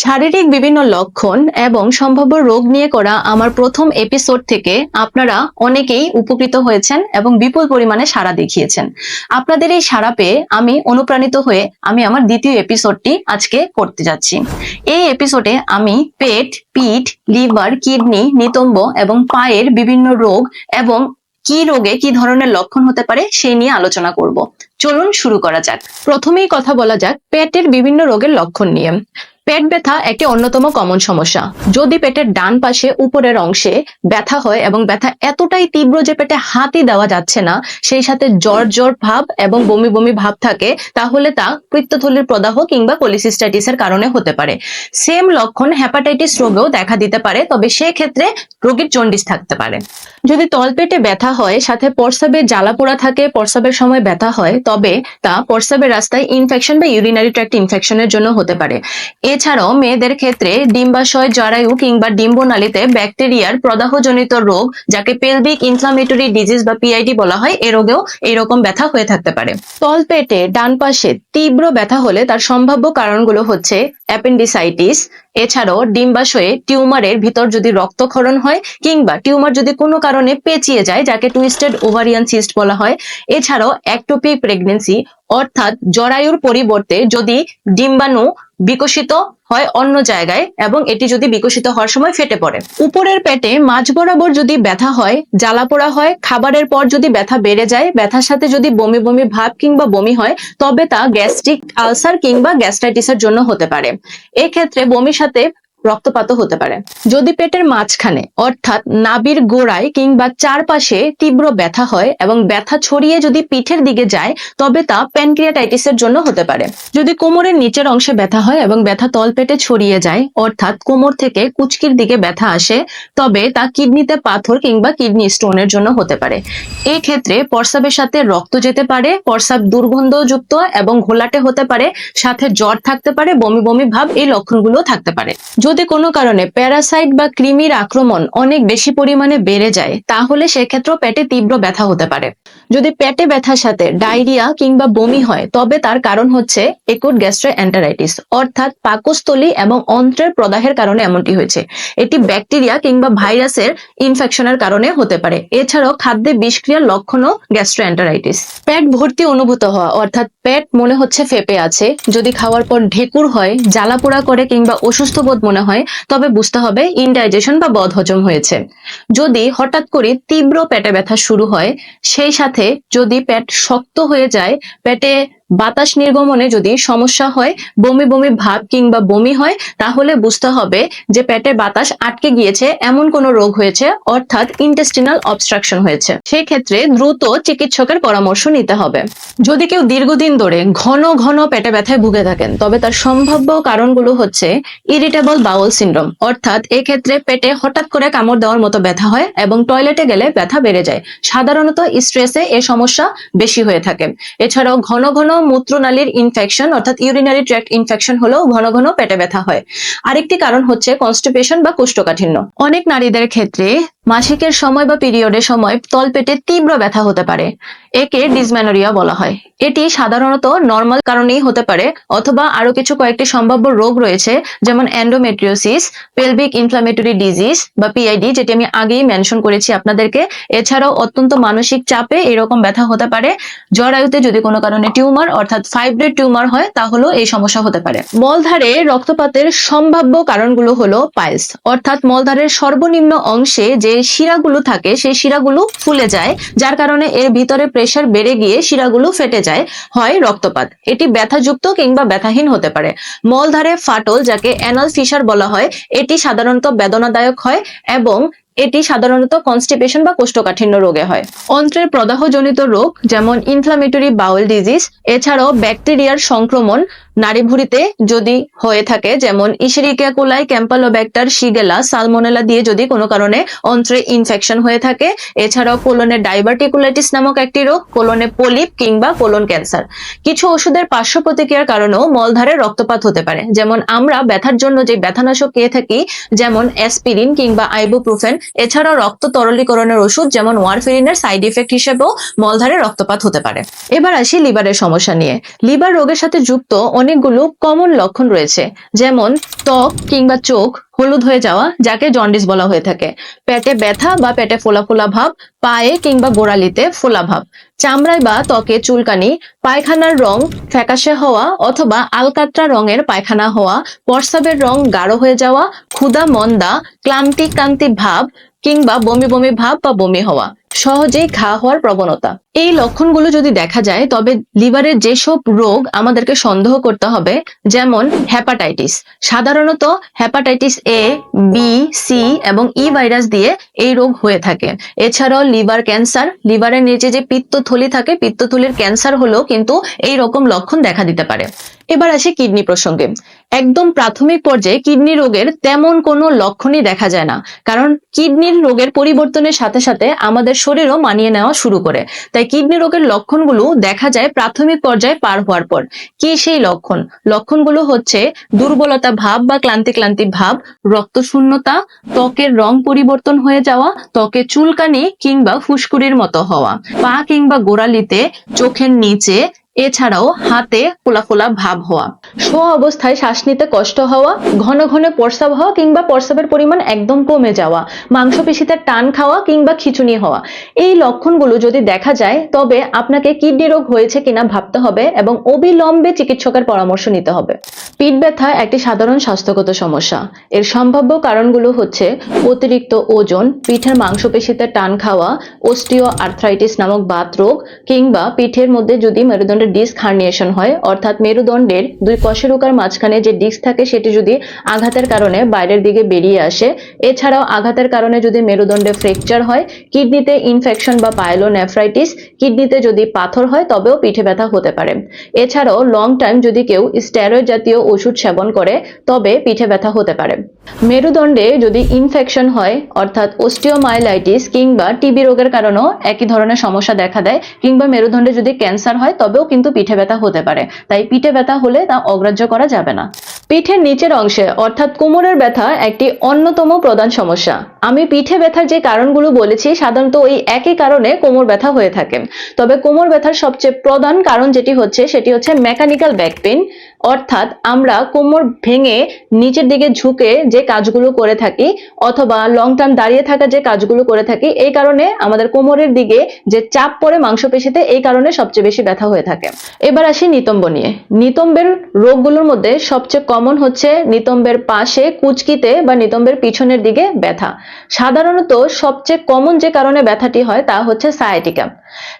শারীরিক বিভিন্ন লক্ষণ এবং সম্ভাব্য রোগ নিয়ে করা আমার প্রথম এপিসোড থেকে আপনারা অনেকেই উপকৃত হয়েছেন এবং বিপুল পরিমাণে সাড়া দেখিয়েছেন। আপনাদের এই সাড়া পেয়ে আমি অনুপ্রাণিত হয়ে আমি আমার দ্বিতীয় এপিসোডটি আজকে করতে যাচ্ছি। এই এপিসোডে আমি পেট, পিঠ, লিভার, কিডনি, নিতম্ব এবং পায়ের বিভিন্ন রোগ এবং কি রোগে কি ধরনের লক্ষণ হতে পারে সেই নিয়ে আলোচনা করব। চলুন শুরু করা যাক। প্রথমেই কথা বলা যাক পেটের বিভিন্ন রোগের লক্ষণ নিয়ে। পেট ব্যথা একটি অন্যতম কমন সমস্যা। যদি পেটের ডান পাশে উপরের অংশে ব্যথা হয় এবং ব্যথা এতটাই তীব্র যে পেটে হাতই দেওয়া যাচ্ছে না, সেই সাথে জ্বর জ্বর ভাব এবং বমি বমি ভাব থাকে, তাহলে তা পিত্তথলির প্রদাহ কিংবা পলিসিস্টাইটিসের কারণে হতে পারে। সেম লক্ষণ হ্যাপাটাইটিস রোগেও দেখা দিতে পারে, তবে সেক্ষেত্রে রোগীর জন্ডিস থাকতে পারে। যদি তলপেটে ব্যথা হয়, সাথে প্রস্রাবে জ্বালা পোড়া থাকে, প্রস্রাবের সময় ব্যথা হয়, তবে তা প্রস্রাবের রাস্তায় ইনফেকশন বা ইউরিনারি ট্র্যাক্ট ইনফেকশনের জন্য হতে পারে। এছাড়াও মেয়েদের ক্ষেত্রে ডিম্বাশয়, জরায়ু কিংবা ডিম্বনালীতে ব্যাকটেরিয়ার প্রদাহজনিত রোগ, যাকে পেলভিক ইনফ্লামেটরি ডিজিজ বা পিআইডি বলা হয়, এ রোগেও এইরকম ব্যথা হয়ে থাকতে পারে। তলপেটে ডান পাশে তীব্র ব্যথা হলে তার সম্ভাব্য কারণগুলো হচ্ছে অ্যাপেন্ডিসাইটিস, এছাড়াও ডিম্বাশয়ে টিউমারের ভিতর যদি রক্তক্ষরণ হয় কিংবা টিউমার যদি কোনো কারণে পেঁচিয়ে যায়, যাকে টুইস্টেড ওভারিয়ান সিস্ট বলা হয়, এছাড়াও একটোপিক প্রেগনেন্সি, অর্থাৎ জরায়ুর পরিবর্তে যদি ডিম্বাণু বিকশিত হয় অন্য জায়গায় এবং এটি যদি বিকশিত হওয়ার সময় ফেটে পড়ে। উপরের পেটে মাঝ বরাবর যদি ব্যথা হয়, জ্বালা পোড়া হয়, খাবারের পর যদি ব্যথা বেড়ে যায়, ব্যথার সাথে যদি বমি বমি ভাব কিংবা বমি হয়, তবে তা গ্যাস্ট্রিক আলসার কিংবা গ্যাস্ট্রাইটিসের জন্য হতে পারে। এক্ষেত্রে বমির সাথে রক্তপাতও হতে পারে। যদি পেটের মাঝখানে, অর্থাৎ নাবির গোড়ায় কিংবা চারপাশে তীব্র ব্যথা হয় এবং ব্যথা ছড়িয়ে যদি পিঠের দিকে যায়, তবে তা প্যানক্রিয়াটাইটিসের জন্য হতে পারে। যদি কোমরের নিচের অংশে ব্যথা হয় এবং ব্যথা তলপেটে ছড়িয়ে যায়, অর্থাৎ কোমর থেকে কুচকির দিকে ব্যথা আসে, তবে তা কিডনিতে পাথর কিংবা কিডনি স্টোনের জন্য হতে পারে। এই ক্ষেত্রে প্রস্রাবের সাথে রক্ত যেতে পারে প্রস্রাব দুর্গন্ধযুক্ত এবং ঘোলাটে হতে পারে, সাথে জ্বর থাকতে পারে, বমি বমি ভাব এই লক্ষণগুলো থাকতে পারে। যদি কোনো কারণে প্যারাসাইট বা কৃমির আক্রমণ অনেক বেশি পরিমাণে বেড়ে যায়, তাহলে সেক্ষেত্রেও পেটে তীব্র ব্যথা হতে পারে। যদি পেটে ব্যথার সাথে ডায়রিয়া কিংবা বমি হয়, তবে তার কারণ হচ্ছে একুট গ্যাস্ট্রো অ্যান্টারাইটিস অর্থাৎ পাকস্থলী এবং অন্ত্রের প্রদাহের কারণে এমনটি হয়েছে। এটি ব্যাকটেরিয়া কিংবা ভাইরাসের ইনফেকশনের কারণে হতে পারে। এছাড়াও খাদ্যে বিষক্রিয়ার লক্ষণও গ্যাস্ট্রো অ্যান্টারাইটিস পেট ভর্তি অনুভূত হওয়া, অর্থাৎ পেট মনে হচ্ছে ফেপে আছে, যদি খাওয়ার পর ঢেকুর হয় জ্বালা পোড়া করে কিংবা অসুস্থ বোধ মনে হয়, তবে বুঝতে হবে ইনডাইজেশন বা বদ হজম হয়েছে। যদি হঠাৎ করে তীব্র পেটে ব্যথা শুরু হয়, সেই সাথে যদি পেট শক্ত হয়ে যায়, পেটে বাতাস নির্গমনে যদি সমস্যা হয়, বমি বমি ভাব কিংবা বমি হয়, তাহলে বুঝতে হবে যে পেটে বাতাস আটকে গিয়েছে, এমন কোনো রোগ হয়েছে, অর্থাৎ ইন্টেস্টিনাল অবস্ট্রাকশন হয়েছে। সেই ক্ষেত্রে দ্রুত চিকিৎসকের পরামর্শ নিতে হবে। যদি কেউ দীর্ঘদিন ধরে ঘন ঘন পেটে ব্যথায় ভুগে থাকেন, তবে তার সম্ভাব্য কারণগুলো হচ্ছে ইরিটেবল বাউল সিন্ড্রোম অর্থাৎ এক্ষেত্রে পেটে হঠাৎ করে কামড় দেওয়ার মতো ব্যথা হয় এবং টয়লেটে গেলে ব্যথা বেড়ে যায়। সাধারণত স্ট্রেসে এ সমস্যা বেশি হয়ে থাকে। এছাড়াও ঘন ঘন মূত্রনালীর ইনফেকশন অর্থাৎ ইউরিনারি ট্র্যাক্ট ইনফেকশন হলেও ঘন ঘন পেটে ব্যথা হয়। আরেকটি কারণ হচ্ছে কনস্টিপেশন বা কোষ্ঠকাঠিন্য। অনেক নারীদের ক্ষেত্রে মাসিকের সময় বা পিরিয়ডের সময় তলপেটে তীব্র ব্যথা হতে পারে। একে ডিসম্যানোরিয়া বলা হয়। এটি সাধারণত নর্মাল কারণেই হতে পারে, অথবা আরও কিছু কয়েকটি সম্ভাব্য রোগ রয়েছে, যেমন এন্ডোমেট্রিওসিস পেলভিক ইনফ্লামেটরি ডিজিজ বা পিআইডি যেটি আমি আগেই মেনশন করেছি আপনাদেরকে। এছাড়াও অত্যন্ত মানসিক চাপে এরকম ব্যথা হতে পারে। জরায়ুতে যদি কোনো কারণে টিউমার, অর্থাৎ ফাইব্রেড টিউমার হয়, তাহলেও এই সমস্যা হতে পারে। মলধারে রক্তপাতের সম্ভাব্য কারণগুলো হলো পাইলস, অর্থাৎ মলধারের সর্বনিম্ন অংশে যে শিরাগুলো থাকে, সেই শিরাগুলো ফুলে যায়, যার কারণে এর ভিতরে প্রেসার বেড়ে গিয়ে শিরাগুলো ফেটে যায়, হয় রক্তপাত। এটি ব্যথাযুক্ত কিংবা ব্যথাহীন হতে পারে। মলধারে ফাটল, যাকে অ্যানাল ফিশার বলা হয়, এটি সাধারণত বেদনাদায়ক হয় এবং এটি সাধারণত কনস্টিপেশন বা কোষ্ঠকাঠিন্য রোগে হয়। অন্ত্রের প্রদাহজনিত রোগ, যেমন ইনফ্লামেটরি বাউল ডিজিজ এছাড়াও ব্যাকটেরিয়ার সংক্রমণ নাড়িভুঁড়িতে যদি হয়ে থাকে, যেমন ইসেরিকিয়া কোলাই ক্যাম্পালোব্যাক্টার শিগেলা সালমোনেলা দিয়ে যদি কোনো কারণে অন্ত্রে ইনফেকশন হয়ে থাকে, এছাড়াও কোলনে ডাইভার্টিকুলাইটিস নামক একটি রোগ কোলনে পলিপ কিংবা কোলন ক্যান্সার কিছু ওষুধের পার্শ্ব প্রতিক্রিয়ার কারণেও মলধারে রক্তপাত হতে পারে। যেমন আমরা ব্যথার জন্য যে ব্যথানাশক খেয়ে থাকি, যেমন অ্যাসপিরিন কিংবা আইবুপ্রোফেন এছাড়াও রক্ত তরলীকরণের ওষুধ, যেমন ওয়ারফেরিনের সাইড ইফেক্ট হিসেবেও মলধারে রক্তপাত হতে পারে। এবার আসি লিভারের সমস্যা নিয়ে। লিভার রোগের সাথে যুক্ত অনেক অনেকগুলো কমন লক্ষণ রয়েছে, যেমন ত্বক কিংবা চোখ হলুদ হয়ে যাওয়া, যাকে জন্ডিস বলা হয়ে থাকে। পেটে ব্যথা বা পেটে ফোলা ফোলা ভাব, পায়ে কিংবা গোড়ালিতে ফোলা ভাব। চামড়ায় বা ত্বকে চুলকানি, পায়খানার রং ফ্যাকাশে হওয়া অথবা আলকাত্রা রঙের পায়খানা হওয়া প্রস্রাবের রং গাঢ় হয়ে যাওয়া ক্ষুদা মন্দা, ক্লান্তি ক্লান্তি ভাব কিংবা বমি বমি ভাব বা বমি হওয়া। সহজেই ঘা হওয়ার প্রবণতা। এই লক্ষণগুলো যদি দেখা যায়, তবে লিভারের যেসব রোগ আমাদেরকে সন্দেহ করতে হবে, যেমন হ্যাপাটাইটিস সাধারণত হ্যাপাটাইটিস এ বি সি এবং ই ভাইরাস দিয়ে এই রোগ হয়ে থাকে। এছাড়াও লিভার ক্যান্সার, লিভারের নিচে যে পিত্তথলি থাকে, পিত্তথলির ক্যান্সার হলেও কিন্তু এই রকম লক্ষণ দেখা দিতে পারে। এবার আসি কিডনি প্রসঙ্গে। একদম প্রাথমিক পর্যায়ে কিডনি রোগের তেমন কোনো লক্ষণই দেখা যায় না, কারণ কিডনির রোগের পরিবর্তনের সাথে সাথে আমাদের শরীরও মানিয়ে নেওয়া শুরু করে। তাই কিডনি রোগের লক্ষণগুলো দেখা যায় প্রাথমিক পর্যায়ে পার হওয়ার পর। কি সেই লক্ষণ? লক্ষণগুলো হচ্ছে দুর্বলতা ভাব বা ক্লান্তি ক্লান্তি ভাব, রক্তশূন্যতা, ত্বকের রং পরিবর্তন হয়ে যাওয়া, ত্বকে চুলকানি কিংবা ফুসকুড়ির মতো হওয়া। পা কিংবা গোড়ালিতে, চোখের নিচে এছাড়াও হাতে ফোলা ফোলা ভাব হওয়া, শোয়া অবস্থায় শ্বাস নিতে কষ্ট হওয়া, ঘন ঘন প্রস্রাব হওয়া কিংবা প্রস্রাবের পরিমাণ একদম কমে যাওয়া, মাংসপেশিতে টান খাওয়া কিংবা খিচুনি হওয়া। এই লক্ষণগুলো যদি দেখা যায়, তবে আপনাকে কিডনি রোগ হয়েছে কিনা ভাবতে হবে এবং অবিলম্বে চিকিৎসকের পরামর্শ নিতে হবে। পিঠ ব্যথা একটি সাধারণ স্বাস্থ্যগত সমস্যা। এর সম্ভাব্য কারণগুলো হচ্ছে অতিরিক্ত ওজন, পিঠের মাংসপেশিতে টান খাওয়া অস্টিও আর্থ্রাইটিস নামক বাত রোগ কিংবা পিঠের মধ্যে যদি মেরুদণ্ডের ডিস্ক হার্নিয়েশন হয়, অর্থাৎ মেরুদণ্ডের দুই কশেরুকার মাঝখানে যে ডিস্ক থাকে সেটি যদি আঘাতের কারণে বাইরের দিকে বেরিয়ে আসে, এছাড়াও আঘাতের কারণে যদি মেরুদণ্ডে ফ্র্যাকচার হয়, কিডনিতে ইনফেকশন বা পাইলোনেফ্রাইটিস, কিডনিতে যদি পাথর হয় তবেও পিঠে ব্যথা হতে পারে। এছাড়াও লং টাইম যদি কেউ স্টেরয়েড জাতীয় ওষুধ সেবন করে, তবে পিঠে ব্যথা হতে পারে। মেরুদণ্ডে যদি ইনফেকশন হয়, অর্থাৎ অস্টিওমাইলাইটিস কিংবা টিবি রোগের কারণেও একই ধরনের সমস্যা দেখা দেয়, কিংবা মেরুদণ্ডে যদি ক্যান্সার হয় তবেও কিন্তু পিঠে ব্যথা হতে পারে। তাই পিঠে ব্যথা হলে তা অগ্রাহ্য করা যাবে না। পিঠের নিচের অংশে, অর্থাৎ কোমরের ব্যথা, একটি অন্যতম প্রধান সমস্যা। আমি পিঠে ব্যথার যে কারণগুলো বলেছি, সাধারণত ওই একই কারণে কোমর ব্যথা হয়ে থাকে। তবে কোমর ব্যথার সবচেয়ে প্রধান কারণ যেটি হচ্ছে, সেটি হচ্ছে মেকানিক্যাল ব্যাক পেন অর্থাৎ আমরা কোমর ভেঙে নিচের দিকে ঝুঁকে যে কাজগুলো করে থাকি অথবা লং টার্ম দাঁড়িয়ে থাকা যে কাজগুলো করে থাকি, এই কারণে আমাদের কোমরের দিকে যে চাপ পড়ে মাংসপেশিতে, এই কারণে সবচেয়ে বেশি ব্যথা হয়ে থাকে। এবার আসি নিতম্ব নিয়ে। নিতম্বের রোগগুলোর মধ্যে সবচেয়ে কমন হচ্ছে নিতম্বের পাশে কুচকিতে বা নিতম্বের পিছনের দিকে ব্যথা। সাধারণত সবচেয়ে কমন যে কারণে ব্যথাটি হয় তা হচ্ছে সায়াটিকা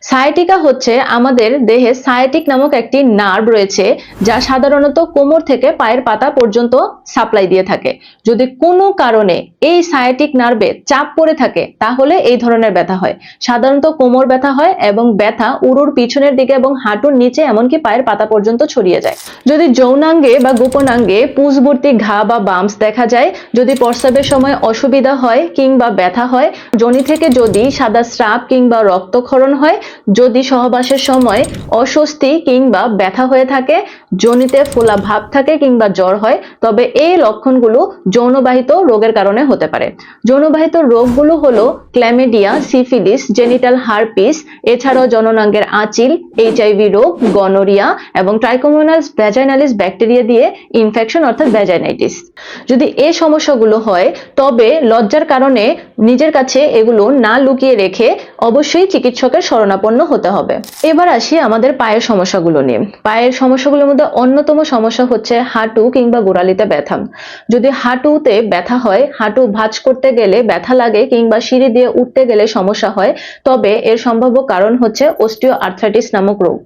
সায়াটিকা হচ্ছে আমাদের দেহে সায়াটিক নামক একটি নার্ভ রয়েছে, যা সাধারণত কোমর থেকে পায়ের পাতা পর্যন্ত সাপ্লাই দিয়ে থাকে। যদি কোনো কারণে এই সায়াটিক নার্ভে চাপ পড়ে থাকে, তাহলে এই ধরনের ব্যথা হয়। সাধারণত কোমর ব্যথা হয় এবং ব্যথা উরুর পিছনের দিকে এবং হাঁটুর নিচে, এমনকি পায়ের পাতা পর্যন্ত ছড়িয়ে যায়। যদি যৌনাঙ্গে বা গোপনাঙ্গে পুষবর্তী ঘা বা বাম্পস দেখা যায়, যদি প্রস্রাবের সময় অসুবিধা হয় কিংবা ব্যথা হয় যোনি থেকে যদি সাদা স্রাব কিংবা রক্তক্ষরণ হয়, যদি সহবাসের সময় অস্বস্তি কিংবা ব্যথা হয়ে থাকে যোনিতে ফোলা ভাব থাকে কিংবা জ্বর হয়, তবে এই লক্ষণগুলো যৌনবাহিত রোগের কারণে হতে পারে। যৌনবাহিত রোগগুলো হলো ক্ল্যামিডিয়া, সিফিলিস, জেনিটাল হারপিস, এছাড়াও জননাঙ্গের আঁচিল, এইচআইভি রোগ, গনোরিয়া এবং ট্রাইকোমোনাস ভ্যাজাইনালিস ব্যাকটেরিয়া দিয়ে ইনফেকশন অর্থাৎ ভ্যাজাইনাইটিস। যদি এই সমস্যাগুলো হয়, তবে লজ্জার কারণে নিজের কাছে এগুলো না লুকিয়ে রেখে অবশ্যই চিকিৎসকের শরণাপন্ন হতে হবে। এবার আসি আমাদের পায়ের সমস্যাগুলো নিয়ে। পায়ের সমস্যাগুলোর মধ্যে অন্যতম সমস্যা হচ্ছে হাঁটু কিংবা গোড়ালিতে ব্যথা। যদি হাঁটুতে ব্যথা হয়, হাঁটু ভাঁজ করতে গেলে ব্যথা লাগে কিংবা সিঁড়ি দিয়ে উঠতে গেলে সমস্যা হয়, তবে এর সম্ভাব্য কারণ হচ্ছে অস্টিও আর্থ্রাইটিস নামক রোগ।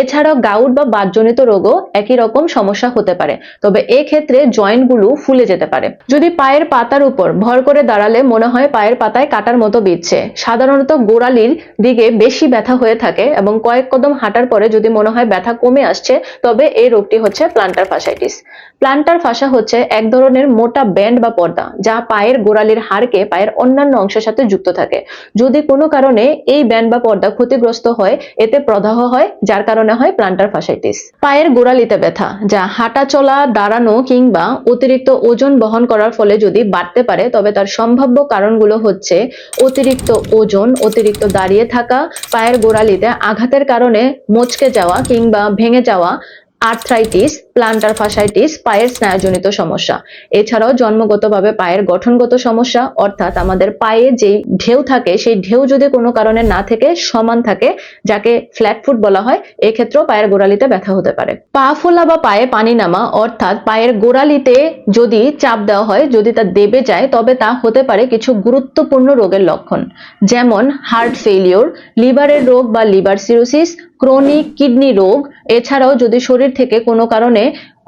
এছাড়াও গাউট বা বাতজনিত রোগও একই রকম সমস্যা হতে পারে, তবে এক্ষেত্রে জয়েন্টগুলো ফুলে যেতে পারে। যদি পায়ের পাতার উপর ভর করে দাঁড়ালে মনে হয় পায়ের পাতায় কাটার মতো বিচ্ছে সাধারণত গোড়ালির দিকে বেশি ব্যথা হয়ে থাকে এবং কয়েক কদম হাঁটার পরে যদি মনে হয় ব্যথা কমে আসছে, তবে এই রোগটি হচ্ছে প্লান্টার ফাসাইটিস প্লান্টার ফাসা হচ্ছে এক ধরনের মোটা ব্যান্ড বা পর্দা, যা পায়ের গোড়ালির হাড়কে পায়ের অন্যান্য অংশের সাথে যুক্ত থাকে। যদি কোনো কারণে এই ব্যান্ড বা পর্দা ক্ষতিগ্রস্ত হয়, এতে প্রদাহ হয়, যার কারণে হয় প্লান্টার ফাসাইটিস পায়ের গোড়ালিতে ব্যথা, যা হাঁটা চলা, দাঁড়ানো কিংবা অতিরিক্ত ওজন বহন করার ফলে যদি বাড়তে পারে, তবে তার সম্ভাব্য কারণগুলো হচ্ছে অতিরিক্ত ওজন, অতিরিক্ত দাঁড়িয়ে থাকা, পায়ের গোড়ালিতে আঘাতের কারণে মচকে যাওয়া কিংবা ভেঙে যাওয়া আর্থ্রাইটিস, প্লান্টার ফাসাইটিস পায়ের স্নায়ুজনিত সমস্যা। এছাড়াও জন্মগতভাবে পায়ের গঠনগত সমস্যা, অর্থাৎ আমাদের পায়ে যে ঢেউ থাকে, সেই ঢেউ যদি কোনো কারণে না থেকে সমান থাকে, যাকে ফ্ল্যাট ফুট বলা হয়, এক্ষেত্রেও পায়ের গোড়ালিতে ব্যথা হতে পারে। পা ফোলা বা পায়ে পানি নামা, অর্থাৎ পায়ের গোড়ালিতে যদি চাপ দেওয়া হয়, যদি তা দেবে যায়, তবে তা হতে পারে কিছু গুরুত্বপূর্ণ রোগের লক্ষণ, যেমন হার্ট ফেলিওর লিভারের রোগ বা লিভার সিরোসিস ক্রনিক কিডনি রোগ, এছাড়াও যদি শরীর থেকে কোনো কারণে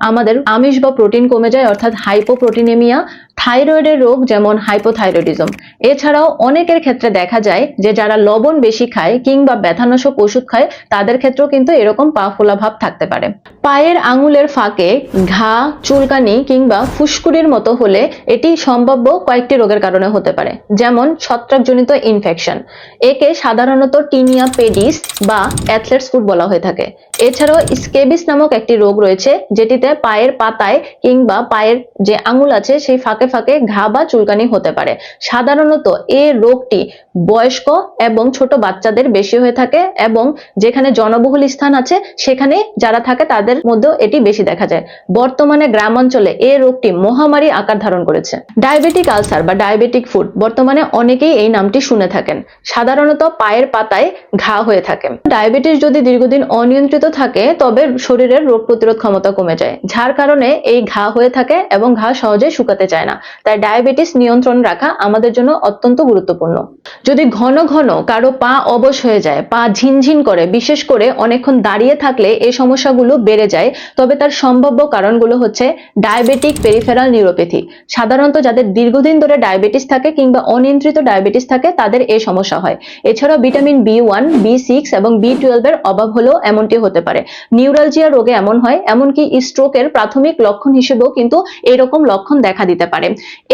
আমাদের আমিষ বা প্রোটিন কমে যায়, অর্থাৎ হাইপোপ্রোটিনেমিয়া থাইরয়েডের রোগ যেমন হাইপোথাইরয়েডিজম। এছাড়াও অনেকের ক্ষেত্রে দেখা যায় যে যারা লবণ বেশি খায় কিংবা ব্যথানাশক ওষুধ খায়, তাদের ক্ষেত্রেও কিন্তু এরকম পা ফোলা ভাব থাকতে পারে। পায়ের আঙুলের ফাঁকে ঘা, চুলকানি কিংবা ফুসকুড়ির মতো হলে এটি সম্ভাব্য কয়েকটি রোগের কারণে হতে পারে, যেমন ছত্রাকজনিত ইনফেকশন একে সাধারণত টিনিয়া পেডিস বা অ্যাথলেটস ফুট বলা হয়ে থাকে। এছাড়াও স্কেবিস নামক একটি রোগ রয়েছে, যেটিতে পায়ের পাতায় কিংবা পায়ের যে আঙুল আছে, সেই ফাঁকে ফাঁকে ঘা বা চুলকানি হতে পারে। সাধারণত এ রোগটি বয়স্ক এবং ছোট বাচ্চাদের বেশি হয়ে থাকে এবং যেখানে জনবহুল স্থান আছে, সেখানে যারা থাকে তাদের মধ্যেও এটি বেশি দেখা যায়। বর্তমানে গ্রাম অঞ্চলে এই রোগটি মহামারী আকার ধারণ করেছে। ডায়াবেটিক আলসার বা ডায়াবেটিক ফুড বর্তমানে অনেকেই এই নামটি শুনে থাকেন। সাধারণত পায়ের পাতায় ঘা হয়ে থাকে। ডায়াবেটিস যদি দীর্ঘদিন অনিয়ন্ত্রিত থাকে, তবে শরীরের রোগ প্রতিরোধ ক্ষমতা কমে যায়, যার কারণে এই ঘা হয়ে থাকে এবং ঘা সহজে শুকাতে চায় না। তাই ডায়াবেটিস নিয়ন্ত্রণ রাখা আমাদের জন্য অত্যন্ত গুরুত্বপূর্ণ। যদি ঘন ঘন কারও পা অবশ হয়ে যায়, পা ঝিনঝিন করে, বিশেষ করে অনেকক্ষণ দাঁড়িয়ে থাকলে এই সমস্যাগুলো বেড়ে যায়, তবে তার সম্ভাব্য কারণগুলো হচ্ছে ডায়াবেটিক পেরিফেরাল নিউরোপ্যাথি। সাধারণত যাদের দীর্ঘদিন ধরে ডায়াবেটিস থাকে কিংবা অনিয়ন্ত্রিত ডায়াবেটিস থাকে, তাদের এই সমস্যা হয়। এছাড়াও vitamin B one, B six এবং বি টুয়েলভের অভাব হলেও এমনটি হতে পারে। নিউরালজিয়া রোগে এমন হয়, এমনকি স্ট্রোকের প্রাথমিক লক্ষণ হিসেবেও কিন্তু এরকম লক্ষণ দেখা দিতে পারে।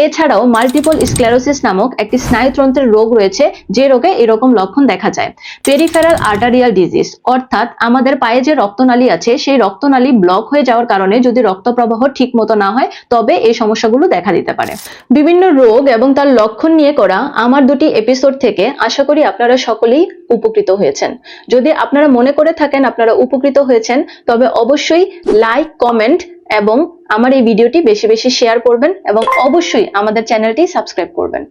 এছাড়াও মাল্টিপল স্ক্লেরোসিস নামক একটি স্নায়ুতন্ত্রের রোগ রয়েছে যে রোগে এরকম লক্ষণ দেখা যায়। পেরিফেরাল আর্টারিয়াল ডিজিজ অর্থাৎ আমাদের পায়ে যে রক্তনালী আছে, সেই রক্তনালী ব্লক হয়ে যাওয়ার কারণে যদি রক্ত প্রবাহ ঠিক মতো না হয়, তবে এই সমস্যাগুলো দেখা দিতে পারে। বিভিন্ন রোগ এবং তার লক্ষণ নিয়ে করা আমার দুটি এপিসোড থেকে আশা করি আপনারা সকলেই উপকৃত হয়েছেন। যদি আপনারা মনে করে থাকেন আপনারা উপকৃত হয়েছেন, তবে অবশ্যই লাইক কমেন্ট এবং আমার এই ভিডিওটি বেশি বেশি শেয়ার করবেন এবং অবশ্যই আমাদের চ্যানেলটি সাবস্ক্রাইব করবেন।